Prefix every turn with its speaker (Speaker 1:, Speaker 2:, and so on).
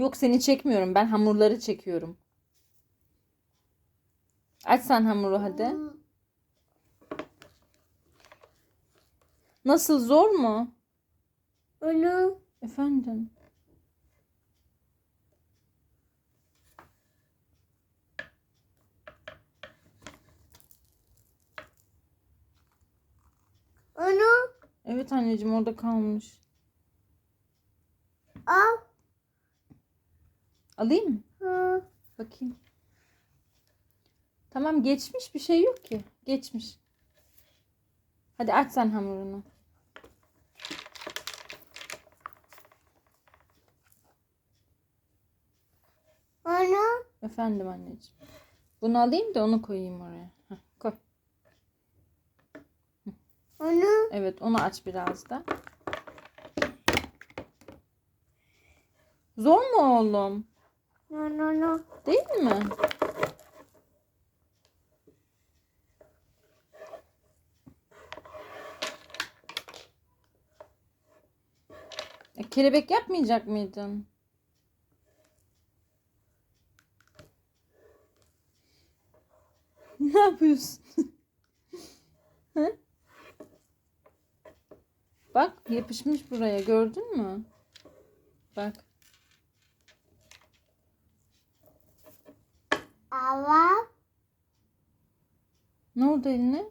Speaker 1: Yok seni çekmiyorum. Ben hamurları çekiyorum. Aç sen hamuru hadi. Nasıl zor mu?
Speaker 2: Onu
Speaker 1: Efendim.
Speaker 2: onu
Speaker 1: Evet anneciğim orada kalmış.
Speaker 2: al.
Speaker 1: Alayım mı?
Speaker 2: Hı.
Speaker 1: Bakayım. Tamam geçmiş bir şey yok ki. Geçmiş. Hadi aç sen hamurunu.
Speaker 2: Onu
Speaker 1: Efendim anneciğim. Bunu alayım da onu koyayım oraya. Heh, koy.
Speaker 2: onu
Speaker 1: Evet onu aç biraz da. Zor mu oğlum? Değil mi? E, kelebek yapmayacak mıydın? ne yapıyorsun? Bak yapışmış buraya gördün mü? Bak.
Speaker 2: Ava
Speaker 1: Ne oldu eline?